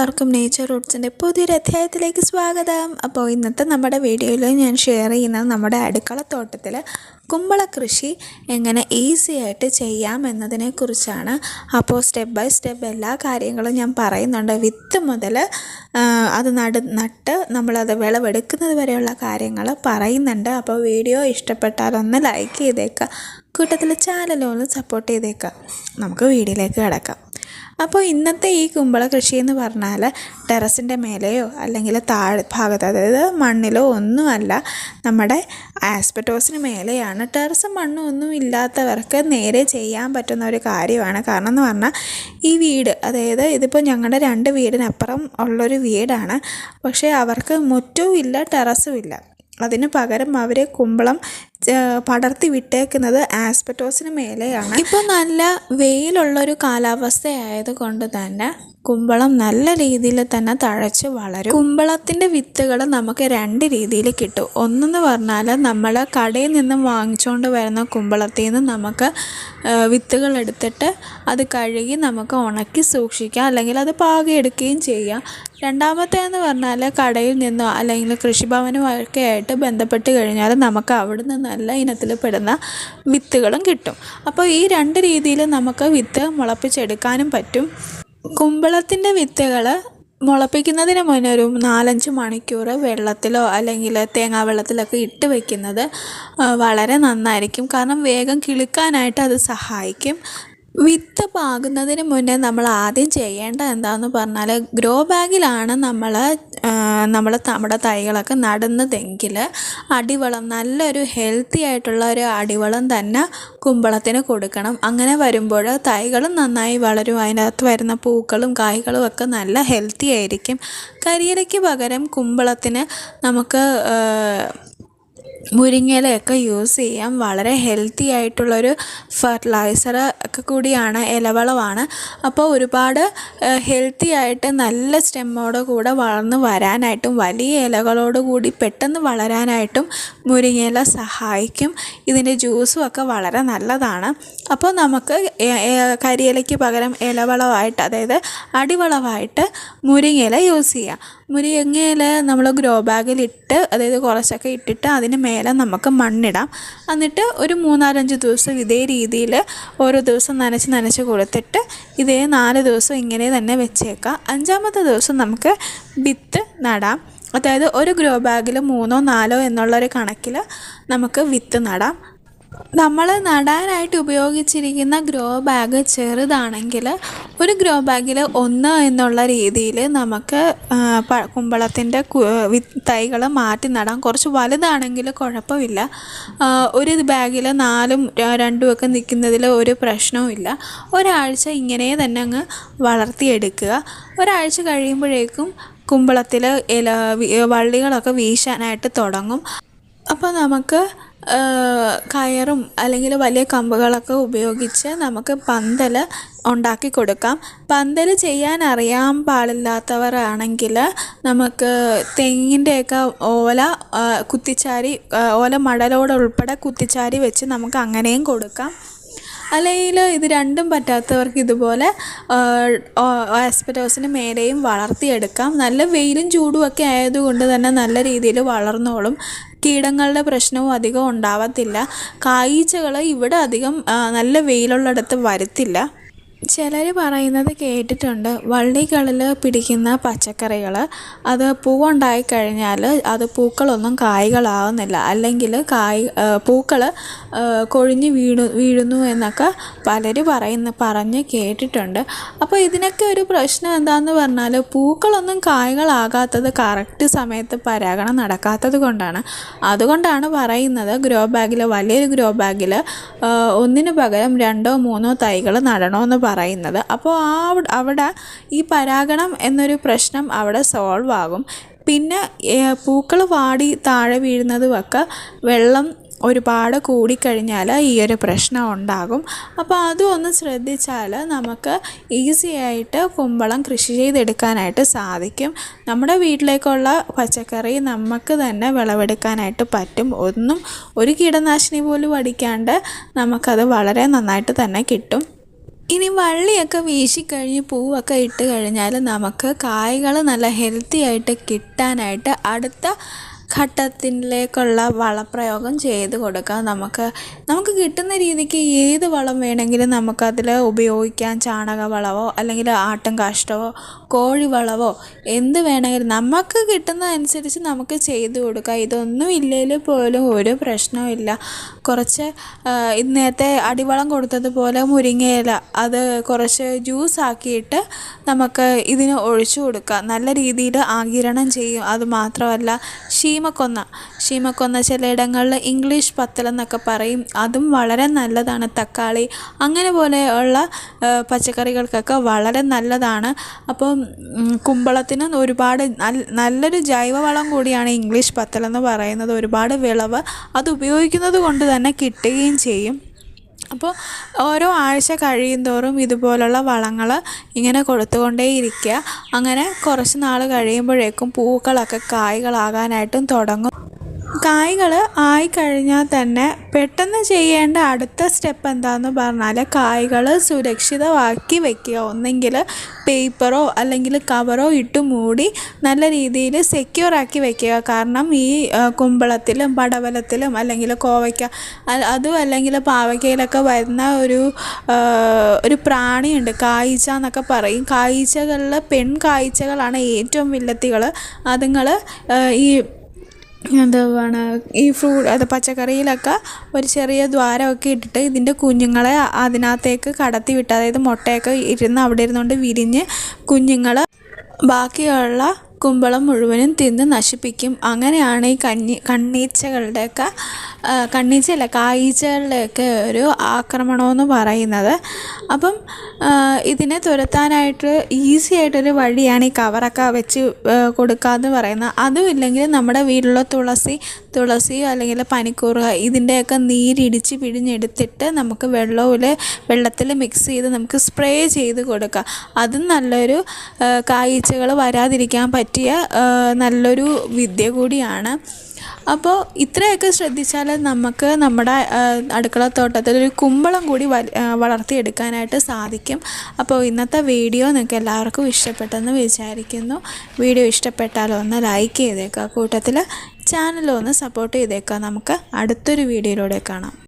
എല്ലാവർക്കും നേച്ചർ റൂട്ട്സിന്റെ പുതിയൊരു അധ്യായത്തിലേക്ക് സ്വാഗതം. അപ്പോൾ ഇന്നത്തെ നമ്മുടെ വീഡിയോയിൽ ഞാൻ ഷെയർ ചെയ്യുന്നത് നമ്മുടെ അടുക്കളത്തോട്ടത്തിൽ കുമ്പള കൃഷി എങ്ങനെ ഈസി ആയിട്ട് ചെയ്യാം എന്നതിനെക്കുറിച്ചാണ് അപ്പോൾ സ്റ്റെപ്പ് ബൈ സ്റ്റെപ്പ് എല്ലാ കാര്യങ്ങളും ഞാൻ പറയുന്നുണ്ട്. വിത്ത് മുതൽ അത് നട നട്ട് നമ്മളത് വിളവെടുക്കുന്നത് വരെയുള്ള കാര്യങ്ങൾ പറയുന്നുണ്ട്. അപ്പോൾ വീഡിയോ ഇഷ്ടപ്പെട്ടാൽ ഒന്ന് ലൈക്ക് ചെയ്തേക്കുക കൂട്ടത്തിൽ ചാനലൊന്ന് സപ്പോർട്ട് ചെയ്തേക്കുക നമുക്ക് വീഡിയോയിലേക്ക് കിടക്കാം. അപ്പോൾ ഇന്നത്തെ ഈ കുമ്പള കൃഷി എന്ന് പറഞ്ഞാൽ ടെറസിന്റെ മേലെയോ അല്ലെങ്കിൽ താഴെ ഭാഗത്ത് അതായത് മണ്ണിലോ ഒന്നുമല്ല നമ്മുടെ ആസ്പെറ്റോസിന് മേലെയാണ്. ടെറസും മണ്ണും ഒന്നും ഇല്ലാത്തവർക്ക് നേരെ ചെയ്യാൻ പറ്റുന്ന ഒരു കാര്യമാണ്. കാരണം എന്ന് പറഞ്ഞാൽ ഈ വീട് അതായത് ഇതിപ്പോൾ ഞങ്ങളുടെ രണ്ട് വീടിനപ്പുറം ഉള്ളൊരു വീടാണ്. പക്ഷേ അവർക്ക് മുറ്റവും ഇല്ല ടെറസും ഇല്ല. അതിന് പകരം അവർ കുമ്പളം പടർത്തി വിട്ടേക്കുന്നത് ആസ്പെറ്റോസിന് മേലെയാണ്. ഇപ്പോൾ നല്ല വെയിലുള്ളൊരു കാലാവസ്ഥ ആയതുകൊണ്ട് തന്നെ കുമ്പളം നല്ല രീതിയിൽ തന്നെ തഴച്ച് വളരും. കുമ്പളത്തിന്റെ വിത്തുകൾ നമുക്ക് രണ്ട് രീതിയിൽ കിട്ടും. ഒന്നെന്ന് പറഞ്ഞാൽ നമ്മൾ കടയിൽ നിന്നും വാങ്ങിച്ചുകൊണ്ട് വരുന്ന കുമ്പളത്തിൽ നിന്ന് നമുക്ക് വിത്തുകൾ എടുത്തിട്ട് അത് കഴുകി നമുക്ക് ഉണക്കി സൂക്ഷിക്കാം. അല്ലെങ്കിൽ അത് പാകിയെടുക്കുകയും ചെയ്യാം. രണ്ടാമത്തേന്ന് പറഞ്ഞാൽ കടയിൽ നിന്നോ അല്ലെങ്കിൽ കൃഷിഭവനുമൊക്കെ ആയിട്ട് ബന്ധപ്പെട്ട് കഴിഞ്ഞാൽ നമുക്ക് അവിടുന്ന് നല്ല ഇനത്തിൽ പെടുന്ന വിത്തുകളും കിട്ടും. അപ്പോൾ ഈ രണ്ട് രീതിയിൽ നമുക്ക് വിത്ത് മുളപ്പിച്ചെടുക്കാനും പറ്റും. കുമ്പളത്തിന്റെ വിത്തുകൾ മുളപ്പിക്കുന്നതിന് മുന്നേ ഒരു നാലഞ്ച് മണിക്കൂർ വെള്ളത്തിലോ അല്ലെങ്കിൽ തേങ്ങാ വെള്ളത്തിലൊക്കെ ഇട്ട് വയ്ക്കുന്നത് വളരെ നന്നായിരിക്കും. കാരണം വേഗം കിളുക്കാനായിട്ട് അത് സഹായിക്കും. വിത്ത് പാകുന്നതിന് മുന്നേ നമ്മൾ ആദ്യം ചെയ്യേണ്ടത് എന്താണെന്ന് പറഞ്ഞാൽ ഗ്രോ ബാഗിലാണ് നമ്മൾ നമ്മൾ നമ്മുടെ തൈകളൊക്കെ നടുന്നതെങ്കിൽ അടിവളം നല്ലൊരു ഹെൽത്തി ആയിട്ടുള്ള ഒരു അടിവളം തന്നെ കുമ്പളത്തിന് കൊടുക്കണം. അങ്ങനെ വരുമ്പോൾ തൈകളും നന്നായി വളരും. അതിനകത്ത് വരുന്ന പൂക്കളും കായ്കളും ഒക്കെ നല്ല ഹെൽത്തി ആയിരിക്കും. കരിയിലയ്ക്ക് പകരം കുമ്പളത്തിന് നമുക്ക് മുരിങ്ങയിലയൊക്കെ യൂസ് ചെയ്യാം. വളരെ ഹെൽത്തി ആയിട്ടുള്ളൊരു ഫെർട്ടിലൈസർ ഒക്കെ കൂടിയാണ് ഇലവളമാണ് അപ്പോൾ ഒരുപാട് ഹെൽത്തി ആയിട്ട് നല്ല സ്റ്റെമ്മോട് കൂടെ വളർന്ന് വരാനായിട്ടും വലിയ ഇലകളോട് കൂടി പെട്ടെന്ന് വളരാനായിട്ടും മുരിങ്ങയില സഹായിക്കും. ഇതിന്റെ ജ്യൂസും ഒക്കെ വളരെ നല്ലതാണ്. അപ്പോൾ നമുക്ക് കരിയിലയ്ക്ക് പകരം ഇലവളമായിട്ട് അതായത് അടിവളമായിട്ട് മുരിങ്ങയില യൂസ് ചെയ്യാം. മുരിങ്ങയില നമ്മൾ ഗ്രോ ബാഗിലിട്ട് അതായത് കുറച്ചൊക്കെ ഇട്ടിട്ട് അതിന് മേലെ നമുക്ക് മണ്ണിടാം. എന്നിട്ട് ഒരു മൂന്നാലഞ്ച് ദിവസം ഇതേ രീതിയിൽ ഓരോ ദിവസം നനച്ച് നനച്ച് കൊടുത്തിട്ട് ഇതേ നാല് ദിവസം ഇങ്ങനെ തന്നെ വെച്ചേക്കാം. അഞ്ചാമത്തെ ദിവസം നമുക്ക് വിത്ത് നടാം. അതായത് ഒരു ഗ്രോ ബാഗിൽ മൂന്നോ നാലോ എന്നുള്ളൊരു കണക്കിൽ നമുക്ക് വിത്ത് നടാം. നമ്മൾ നടാനായിട്ട് ഉപയോഗിച്ചിരിക്കുന്ന ഗ്രോ ബാഗ് ചെറുതാണെങ്കിൽ ഒരു ഗ്രോ ബാഗിൽ ഒന്ന് എന്നുള്ള രീതിയിൽ നമുക്ക് കുമ്പളത്തിന്റെ തൈകൾ മാറ്റി നടാം. കുറച്ച് വലുതാണെങ്കിൽ കുഴപ്പമില്ല. ഒരു ബാഗിൽ നാലും രണ്ടുമൊക്കെ നിൽക്കുന്നതിൽ ഒരു പ്രശ്നവുമില്ല. ഒരാഴ്ച ഇങ്ങനെ തന്നെ അങ്ങ് വളർത്തിയെടുക്കുക. ഒരാഴ്ച കഴിയുമ്പോഴേക്കും കുമ്പളത്തിൽ ഇല വള്ളികളൊക്കെ വീശാനായിട്ട് തുടങ്ങും. അപ്പോൾ നമുക്ക് കയറും അല്ലെങ്കിൽ വലിയ കമ്പുകളൊക്കെ ഉപയോഗിച്ച് നമുക്ക് പന്തൽ ഉണ്ടാക്കി കൊടുക്കാം. പന്തൽ ചെയ്യാൻ അറിയാൻ പാടില്ലാത്തവരാണെങ്കിൽ നമുക്ക് തെങ്ങിന്റെയൊക്കെ ഓല കുത്തിച്ചാരി ഓല മടലോട് ഉൾപ്പെടെ കുത്തിച്ചാരി വെച്ച് നമുക്ക് അങ്ങനെയും കൊടുക്കാം. അല്ലെങ്കിൽ ഇത് രണ്ടും പറ്റാത്തവർക്ക് ഇതുപോലെ ആസ്പെറ്റോസിന് മേലെയും വളർത്തിയെടുക്കാം. നല്ല വെയിലും ചൂടും ഒക്കെ ആയതുകൊണ്ട് തന്നെ നല്ല രീതിയിൽ വളർന്നോളും. കീടങ്ങളുടെ പ്രശ്നവും അധികം ഉണ്ടാവത്തില്ല. കായ്ച്ചകൾ ഇവിടെ അധികം നല്ല വെയിലുള്ളിടത്ത് വരത്തില്ല. ചിലർ പറയുന്നത് കേട്ടിട്ടുണ്ട്. വള്ളികളിൽ പിടിക്കുന്ന പച്ചക്കറികൾ അത് പൂവുണ്ടായി കഴിഞ്ഞാൽ അത് പൂക്കളൊന്നും കായ്കളാവുന്നില്ല. അല്ലെങ്കിൽ കായ് പൂക്കൾ കൊഴിഞ്ഞ് വീണു വീഴുന്നു എന്നൊക്കെ പലർ പറയുന്ന പറഞ്ഞ് കേട്ടിട്ടുണ്ട്. അപ്പോൾ ഇതിനൊക്കെ ഒരു പ്രശ്നം എന്താണെന്ന് പറഞ്ഞാൽ പൂക്കളൊന്നും കായ്കളാകാത്തത് കറക്റ്റ് സമയത്ത് പരാഗണം നടക്കാത്തത് കൊണ്ടാണ്. അതുകൊണ്ടാണ് പറയുന്നത് ഗ്രോ ബാഗിൽ വലിയൊരു ഗ്രോ ബാഗിൽ ഒന്നിന് പകരം രണ്ടോ മൂന്നോ തൈകൾ നടണമെന്ന് പറയുന്നത്. അപ്പോൾ ആ അവിടെ ഈ പരാഗണം എന്നൊരു പ്രശ്നം അവിടെ സോൾവ് ആകും. പിന്നെ പൂക്കൾ വാടി താഴെ വീഴുന്നതുമൊക്കെ വെള്ളം ഒരുപാട് കൂടിക്കഴിഞ്ഞാൽ ഈ ഒരു പ്രശ്നം ഉണ്ടാകും. അപ്പോൾ അതും ഒന്ന് ശ്രദ്ധിച്ചാൽ നമുക്ക് ഈസി ആയിട്ട് കുമ്പളം കൃഷി ചെയ്തെടുക്കാനായിട്ട് സാധിക്കും. നമ്മുടെ വീട്ടിലേക്കുള്ള പച്ചക്കറി നമുക്ക് തന്നെ വിളവെടുക്കാനായിട്ട് പറ്റും. ഒന്നും ഒരു കീടനാശിനി പോലും അടിക്കാണ്ട് നമുക്കത് വളരെ നന്നായിട്ട് തന്നെ കിട്ടും. ഇനി വള്ളിയൊക്കെ വീശിക്കഴിഞ്ഞ് പൂവൊക്കെ ഇട്ട് കഴിഞ്ഞാൽ നമുക്ക് കായ്കൾ നല്ല ഹെൽത്തി ആയിട്ട് കിട്ടാനായിട്ട് അടുത്ത ഘട്ടത്തിലേക്കുള്ള വളപ്രയോഗം ചെയ്ത് കൊടുക്കാം. നമുക്ക് നമുക്ക് കിട്ടുന്ന രീതിക്ക് ഏത് വളം വേണമെങ്കിലും നമുക്കതിൽ ഉപയോഗിക്കാം. ചാണക വളമോ അല്ലെങ്കിൽ ആട്ടും കാഷ്ടമോ കോഴി വളമോ എന്ത് വേണമെങ്കിലും നമുക്ക് കിട്ടുന്നതനുസരിച്ച് നമുക്ക് ചെയ്ത് കൊടുക്കാം. ഇതൊന്നും ഇല്ലെങ്കിൽ പോലും ഒരു പ്രശ്നവും കുറച്ച് നേരത്തെ അടിവളം കൊടുത്തതുപോലെ മുരിങ്ങയില അത് കുറച്ച് ജ്യൂസ് ആക്കിയിട്ട് നമുക്ക് ഇതിന് ഒഴിച്ചു കൊടുക്കാം. നല്ല രീതിയിൽ ആകിരണം ചെയ്യും. അത് മാത്രമല്ല ശീമക്കൊന്ന ശീമക്കൊന്ന ചിലയിടങ്ങളിൽ ഇംഗ്ലീഷ് പത്തലെന്നൊക്കെ പറയും. അതും വളരെ നല്ലതാണ് തക്കാളി. അങ്ങനെ പോലെയുള്ള പച്ചക്കറികൾക്കൊക്കെ വളരെ നല്ലതാണ്. അപ്പം കുമ്പളത്തിന് ഒരുപാട് നല്ലൊരു ജൈവവളം കൂടിയാണ് ഇംഗ്ലീഷ് പത്തലെന്ന് പറയുന്നത്. ഒരുപാട് വിളവ് അത് ഉപയോഗിക്കുന്നത് കൊണ്ട് തന്നെ കിട്ടുകയും ചെയ്യും. അപ്പോൾ ഓരോ ആഴ്ച കഴിയുന്തോറും ഇതുപോലുള്ള വളങ്ങൾ ഇങ്ങനെ കൊടുത്തുകൊണ്ടേ ഇരിക്കുക അങ്ങനെ കുറച്ച് നാൾ കഴിയുമ്പോഴേക്കും പൂക്കളൊക്കെ കായ്കളാകാനായിട്ടും തുടങ്ങും. കായ്കൾ ആയിക്കഴിഞ്ഞാൽ തന്നെ പെട്ടെന്ന് ചെയ്യേണ്ട അടുത്ത സ്റ്റെപ്പ് എന്താണെന്ന് പറഞ്ഞാൽ കായ്കൾ സുരക്ഷിതമാക്കി വെക്കുക. ഒന്നെങ്കിൽ പേപ്പറോ അല്ലെങ്കിൽ കവറോ ഇട്ട് മൂടി നല്ല രീതിയിൽ സെക്യൂറാക്കി വെക്കുക. കാരണം ഈ കുമ്പളത്തിലും പടവലത്തിലും അല്ലെങ്കിൽ കോവയ്ക്ക അതും അല്ലെങ്കിൽ പാവയ്ക്കയിലൊക്കെ വരുന്ന ഒരു ഒരു പ്രാണിയുണ്ട്. കായ്ച്ച എന്നൊക്കെ പറയും. കായ്ച്ചകളിൽ പെൺ കായ്ച്ചകളാണ് ഏറ്റവും വില്ലത്തികൾ അതുങ്ങൾ ഈ എന്തുവാണ് ഈ ഫ്രൂ അത് പച്ചക്കറിയിലൊക്കെ ഒരു ചെറിയ ദ്വാരമൊക്കെ ഇട്ടിട്ട് ഇതിന്റെ കുഞ്ഞുങ്ങളെ അതിനകത്തേക്ക് കടത്തി വിട്ട് അതായത് മുട്ടയൊക്കെ ഇരുന്ന് അവിടെ ഇരുന്നുകൊണ്ട് വിരിഞ്ഞ് കുഞ്ഞുങ്ങൾ ബാക്കിയുള്ള കുമ്പളം മുഴുവനും തിന്ന് നശിപ്പിക്കും. അങ്ങനെയാണ് ഈ കഞ്ഞി കണ്ണീച്ചകളുടെയൊക്കെ കണ്ണീച്ചയല്ല കായ്ച്ചകളുടെയൊക്കെ ഒരു ആക്രമണമെന്ന് പറയുന്നത്. അപ്പം ഇതിനെ തുരത്താനായിട്ട് ഈസി ആയിട്ടൊരു വഴിയാണ് ഈ കവറൊക്കെ വെച്ച് കൊടുക്കുക എന്ന് പറയുന്നത് അതും ഇല്ലെങ്കിൽ നമ്മുടെ വീട്ടിലുള്ള തുളസി തുളസിയോ അല്ലെങ്കിൽ പനിക്കൂറുക ഇതിന്റെയൊക്കെ നീരിടിച്ച് പിഴിഞ്ഞെടുത്തിട്ട് നമുക്ക് വെള്ളത്തിൽ വെള്ളത്തിൽ മിക്സ് ചെയ്ത് നമുക്ക് സ്പ്രേ ചെയ്ത് കൊടുക്കുക അതും നല്ലൊരു കായ്ച്ചകൾ വരാതിരിക്കാൻ പറ്റിയ നല്ലൊരു വിദ്യ കൂടിയാണ്. അപ്പോൾ ഇത്രയൊക്കെ ശ്രദ്ധിച്ചാൽ നമുക്ക് നമ്മുടെ അടുക്കള തോട്ടത്തിൽ ഒരു കുമ്പളം കൂടി വളർത്തിയെടുക്കാനായിട്ട് സാധിക്കും. അപ്പോൾ ഇന്നത്തെ വീഡിയോ നിങ്ങൾക്ക് എല്ലാവർക്കും ഇഷ്ടപ്പെട്ടെന്ന് വിചാരിക്കുന്നു. വീഡിയോ ഇഷ്ടപ്പെട്ടാൽ ഒന്ന് ലൈക്ക് ചെയ്തേക്കുക. കൂട്ടത്തിൽ ചാനലൊന്ന് സപ്പോർട്ട് ചെയ്തേക്കുക. നമുക്ക് അടുത്തൊരു വീഡിയോയിലൂടെ കാണാം.